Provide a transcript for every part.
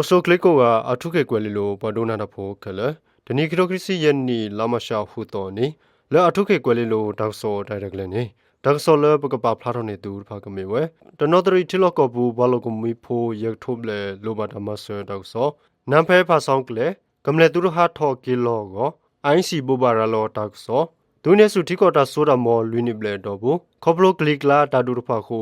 ပိုဆိုကလစ်ကိုကအထုကေကွယ်လီလိုဘဒိုနာတဖို့ခလဒနီကီရိုကရစီယန်နီလာမရှာဟူတော်နီလဲအထုကေကွယ်လီလိုဒေါက်ဆောဒိုင်ရက်လနေဒေါက်ဆောလပကပဖလာတော်နေတူဖာကမေဝဲတနော်တရီတီလော့ကဘူဘလောကမီဖိုရက်ထုတ်လေလိုဘာတမဆဒေါက်ဆောနမ်ဖဲဖာဆောင်ကလေကမလေတူဟာထော်ကီလောကိုအိုင်းစီဘူဘာရလောဒေါက်ဆောဒုနေစုတီကောတာဆိုတာမော်လူနီဘလေတော့ဘူးခေါပလိုကလစ်လာတာဒူဖာခု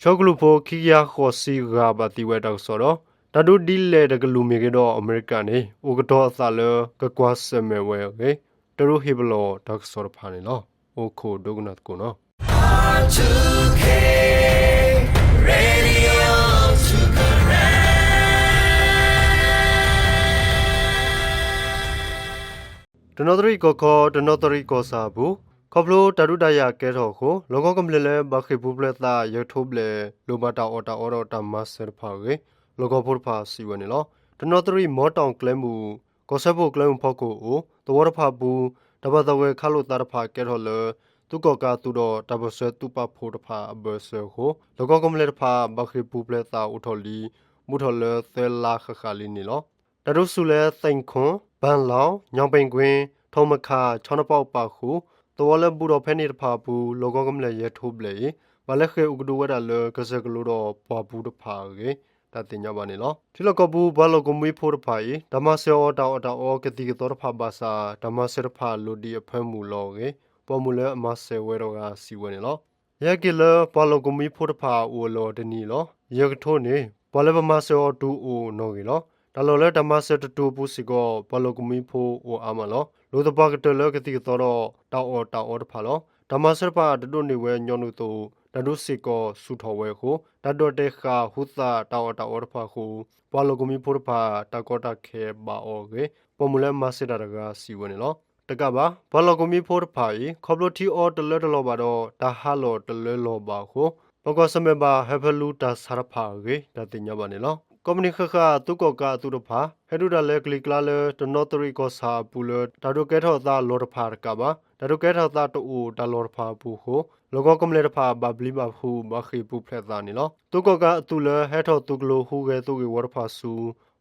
ရှောကလူဖိုခီယာခေါ်စီဂါဘာတီဝဲဒေါက်ဆောတော့ ဒါတို့ဒီလေတကလူမီကတော့အမေရိကန်နေဥကတော့အစလကကွာဆမဲဝဲဟေတရူဟိဘလောဒေါက်ဆော်ဖာနေလောဥခိုဒုကနတ်ကိုနော် R2K Radio to correct တနသရီကောကောတနသရီကောစာဘူးခေါပလိုတရုတရကဲတော်ကိုလောကကမလလဲဘခိဘူးပလက်တာရထုပလဲလိုမတာအော်တာအော်တော်တမဆရဖာကေ လောကဖို့ဖာစီဝနေလောတနော်တရီမောတောင်ကလဲမှုကိုဆက်ဖို့ကလဲမှုဖောက်ကိုအိုတဝရဖာဘူးတပတ်တဝဲခါလို့တာဖာကဲတော့လေသူကကသူတော့တဘဆတူပဖို့တဖာအဘဆကိုလောကကမလေတဖာဘခိဘူးပလက်တာဥထော်လီမူထော်လေသဲလာခခလီနီလောတရုစုလဲသိန်ခွန်ဘန်လောင်ညောင်ပိန်ကွင်းထုံမခါချောင်းပေါက်ပါခုတော်လည်းဘူတော့ဖဲနေတဖာဘူးလောကကမလေရထိုးပလေဘာလက်ခေဥကဒဝရလေကစကလို့တော့ပွားဘူးတဖာကေ တတင်ကြပါနေလောဒီလကဘူးဘာလကမွေးဖို့တဖာဤဓမ္မစောတောတောအောကတိကတော်တဖာဘာစာဓမ္မစေတဖာလူဒီအဖဲမူလောကေပေါ်မူလဲအမဆေဝဲတော့ကစီဝဲနေလောရကီလဘာလကမွေးဖို့တဖာအိုလောတနီလောရကထိုးနေဘာလဘမစောတူအိုနော်ကေလောဒါလောလဲဓမ္မစတတူပူစီကိုဘလကမီဖိုအိုအာမလောလိုတပါကတလကတိတော်တော့တောက်အော်တောက်အော်တဖာလောဓမ္မစရပါတတုနေဝဲညောနုတူတတုစီကိုစုထော်ဝဲခုတတော်တေခာဟုသာတောက်အော်တောက်အော်တဖာခုဘလကမီဖိုတဖာတကောတခဲဘာအောကေပမူလဲမစတရကစီဝနေလောတကပါဘလကမီဖိုတဖာဤခေါပလိုတီအော်တလဲတလောပါတော့ဒါဟာလောတလဲလောပါခုပကောစမေဘာဟဖလူတာဆရဖာကေတတင်ညပါနေလော ကော်မနီခခတုကောကတုတဖာဟဲဒူဒါလေကလီကလာလေတနော်တရီကောစာပူလဒါဒိုကဲထောသာလော်တဖာကဘာဒါဒိုကဲထောသာတူဒါလော်တဖာပူခိုလောကကမလေတဖာဘဘလီဘဖူဘခိပူဖလက်သာနီလောတုကောကအတူလေဟဲထောတုကလိုဟူကေတုကေဝရဖာဆူ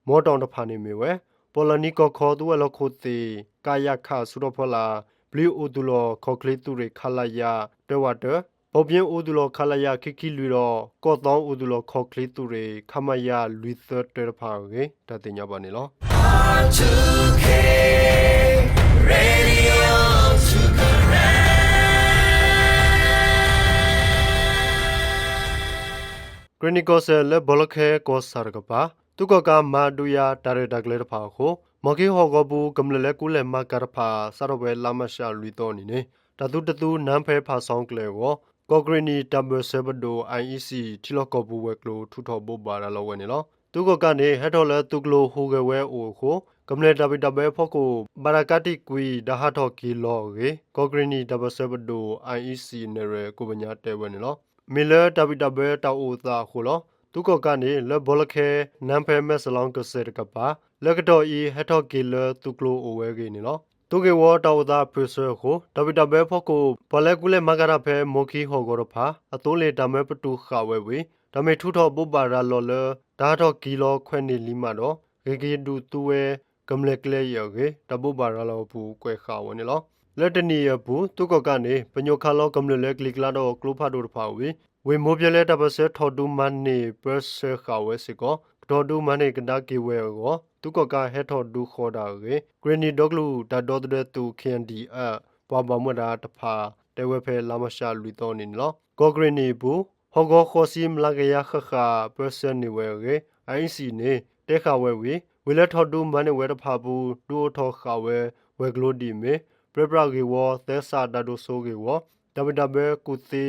မောတောင်တဖာနေမီဝဲပေါ်လနီကောခေါ်တူဝဲလခိုတီကာယခဆုရဖလာဘလီအိုတူလောခေါကလီတူရေခလာယာတေဝတ် ဘောပြင်းအိုဒူလောခလာယာခိခိလူရောကော့တောင်းအိုဒူလောခေါကလီတူရေခမယာလူသတေဖာကေတတင်ညပါနေလော R2K Radio to connect. ဂရနီကောဆယ်လေဘလခဲကောဆာရကပါတုကကမာဒူယာတာရဒကလေဖာခိုမကေဟောကဘူးကမလလေကူလေမကရဖာဆရဝဲလာမရှာလူတော်နီနေတတုတတုနမ်ဖဲဖာဆောင်ကလေကို ကောဂရနီတဘဆဘဒို IEC တီလကောဘူးဝဲကလိုထူထော်ဖို့ပါရလောဝဲနေလောတုကကနေဟက်တော်လေတုကလိုဟိုကဝဲအိုခိုကမလေတပိတပဲဖို့ကိုဘာရကတိကွီဒါဟာထော်ကီလောကေကောဂရနီတဘဆဘဒို IEC နေရကိုပညာတဲဝဲနေလောမီလာတပိတပဲတောက်အိုသာခိုလောတုကကနေလဘောလခဲနမ်ဖဲမက်ဆလောင်းကစေကပါလကတော်ဤဟက်ထော်ကီလတုကလိုအိုဝဲကေနေလော တုကေဝတောဒါပရဆာကိုတပိတပဲဖို့ကိုဘလဲကူလေမကရဖဲမိုခီဟောကောရဖာအတိုးလေတမဲပတူခဝဲဝေဒမေထူထောပုပ္ပါရာလော်လဒါတော့ကီလောခွဲနေလီမတော့ဂေဂေဒူတူဝဲကမလက်ကလေးယောကေတပုပ္ပါရာလောဘူးကွဲခါဝနေလောလက်တနီယဘူးတုကကနေပညိုခါလောကမလလက်ကလစ်လာတော့ကလိုဖာဒိုတဖာဝေဝေမိုးပြလဲတပစထော်ဒူမန်နေပရဆခါဝဲစကော ဒေါ်ဒူမန်နေကဒါကေဝဲကိုတုကကဟက်ထော်ဒူခေါ်တာကေဂရနီဒေါကလူဒါဒေါ်တဲ့တူခင်ဒီအပွားပါမွတာတဖာတဲဝဲဖဲလာမရှာလူတော်နေလောကောဂရနီဘူးဟောဂောခောစီမလာကရခခပရဆန်နေဝဲကေအိုင်စီနေတဲခါဝဲဝေဝေလက်ထော်ဒူမန်နေဝဲတဖာဘူးဒူထော်ခါဝဲဝဲဂလိုဒီမေပရပရာဂေဝသဲစာဒါဒိုဆိုဂေဝဒဘဒဘကုတီ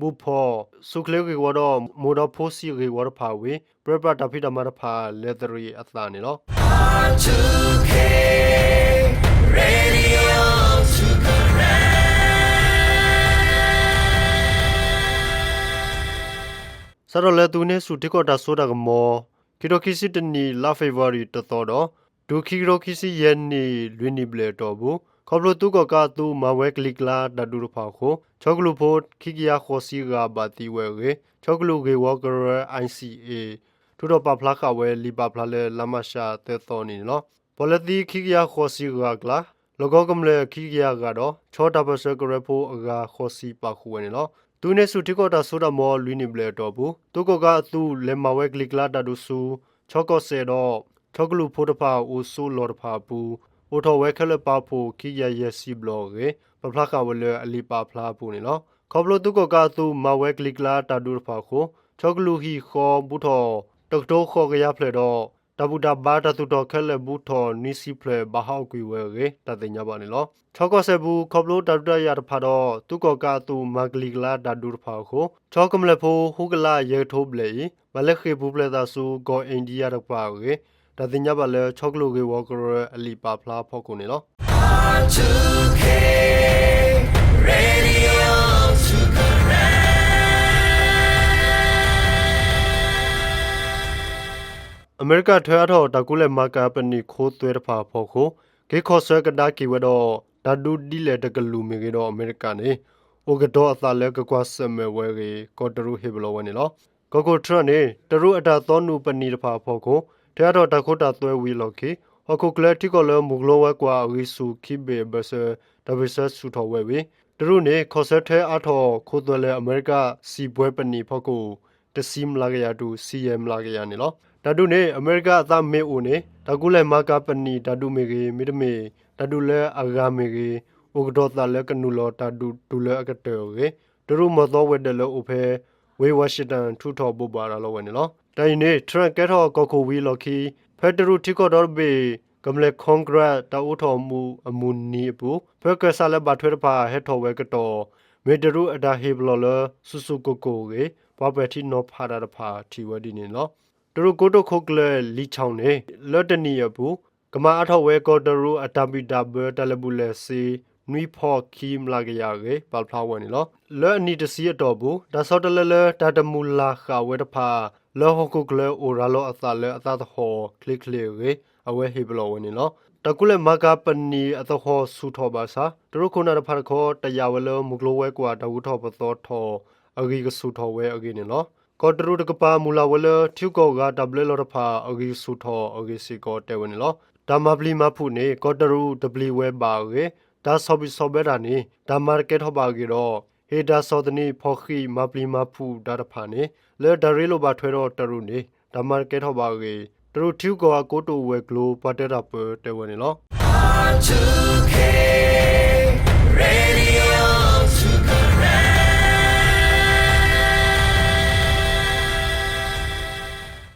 ဘူဖောစုခလေကေဝတော့မိုဒဖိုစီကေဝရဖာဝေပရပရာတဖိတမရဖာလက်ဒရီအသာနေလော R2K Radio to connect. ဆရလေသူနေစုတိကောတာဆိုတာကမောကီရိုကီစီတနီလာဖေဗရီတတော်တော့ဒုခီရိုကီစီယန်နီလွီနီဘလေတော်ဘူး ခေါပလိုတုကကတူမဝဲကလစ်လာဒဒူရဖာခိုချောကလူဖို့ခိကယာခိုစီဂါဘာတီဝဲရေချောကလူဂေဝါကရ ICA ထူတော့ပဖလာခဝဲလီပဖလာလဲလမရှာတဲတော်နေနော်ပလတိခိကရခေါ်စီကကလာလောကကမလေခိကရကတော့ချောတာပစကရဖိုအဂါခေါ်စီပါခုဝဲနေနော်သူနေစုတိကောတာဆိုတာမောလူနေဘလေတော့ဘူးသူကကအသူလေမဝဲကလီကလာတာဒုစုချောကောဆေတော့ချောကလူဖိုတဖာအိုဆူလော်တဖာဘူး အိုတော်ဝဲခလပါဖို့ခိရရစီဘလော့ကေပဖလာခဝဲလေအလီပါဖလာဘူးနေနော်ခေါပလိုသူကကသူမဝဲကလီကလာတာဒုဖာခိုချောကလူဟီခေါ်ဘူးတော်တောက်တော့ခေါ်ကြရဖလေတော့တဘူတာဘာတတူတော်ခဲလေဘူးတော်နီစီဖလေဘာဟောက်ကွေဝဲကေတတဲ့ညပါနေလောချောကဆေဘူးခေါပလိုတတူတရတဖာတော့သူကကသူမဂလီကလာတာဒုဖာခိုချောကမလေဖိုဟုကလာရေထိုးပလေမလက်ခေဘူးပလေတာဆူဂိုအိန္ဒိယတော့ပါကေ တတဲ့ညပါလေချောကလိုကေဝကရအလီပါဖလာဖောက်ကုန်နေလော R2K Radio to connect. အမေရိကထွဲအထော်တကူလက်မာကာပနီခိုးသွဲတဖာဖို့ခိုဂေခေါ်ဆွဲကဒါကီဝတော့ဒါဒူဒီလေတကလူမီကေတော့အမေရိကန်နေအိုကတော်အသလဲကကွာဆမဲဝဲကေကော်တရူဟေဘလောဝနေလောကိုကိုထရနေတရူအတာသောနုပနီတဖာဖို့ခို ထွဲအထော်တခုတာသွဲဝီလော်ကေဟခုကလတိကိုလမူဂလောဝဲကွာဝီဆူခိဘေဘဆဒဘဆဆူတော်ဝဲဝီတရူနေခေါ်ဆက်ထဲအထော်ခိုးသွဲလေအမေရိကစီပွဲပနီဖို့ကိုတစီမလာကရတူ CM လာကရနေလောဓာတုနေအမေရိကအသမေအိုနေတကူလဲမာကာပနီဓာတုမေကေမိတမေဓာတုလဲအဂါမေကေဥကဒောတလဲကနုလောဓာတုဒူလဲအကတေကေဒရုမသောဝက်တယ်လောဥဖဲဝေဝါရှင်တန်ထူထော်ပူပါရလောဝဲနေလော တိုင်နေထရန်ကက်ထော်ကောကိုဝီလော်ခီဖက်ဒရူတီကောဒေါ်ဘေကမလေကွန်ဂရက်တာဥထော်မူအမူနီပူဖက်ကဆာလဘတ်ထွေပါဟက်ထော်ဝဲကတော်မေဒရူအဒါဟေဘလော်လဆူဆူကိုကိုကေဘပတီနောဖာရဖာတီဝဒီနေလောတရုကိုတိုခုတ်ကလလီချောင်းနေလော့တနီယဘူးကမာအထောက်ဝဲကောတရူအတပီတာဘတလဘူးလက်စီနွီဖော်ခီမလာကရကေပလဖလာဝဲနေလောလော့အနီတစီအတော်ဘူးဒါဆော့တလလတာတမူလာခဝဲတဖာ လောဟခုကလအိုရာလောအသလအသသဟောကလစ်ကလီကေအဝဲဟေဘလောဝဲနေလောတကုလေမကာပနီအသဟောဆူထောပါစာတရုခုနာတဖာခောတရဝလောမုကလောဝဲကွာတဝုထောပသောထောအဂီကဆူထောဝဲအဂီနေလောကောတရုတကပါမူလာဝလထ ्यू ကောကဒဘလလရဖာအဂီဆူထောအဂီစီကောတဲဝင်လောဒါမပလီမဖုနေကောတရုဒဘလီဝဲပါကေဒါဆောဘီဆောဘဲတာနေဒါမာကက်ဟောပါကေတော့ ဟေဒါစောဒနီဖော်ခီမပလီမဖူဒါတဖာနေလဲဒါရီလိုပါထွဲတော့တရုနေဓမ္မကဲထောပါကေတရုထူကောကိုတိုဝဲဂလိုပါတက်တာပွဲတဲဝင်နေလော R2K Radio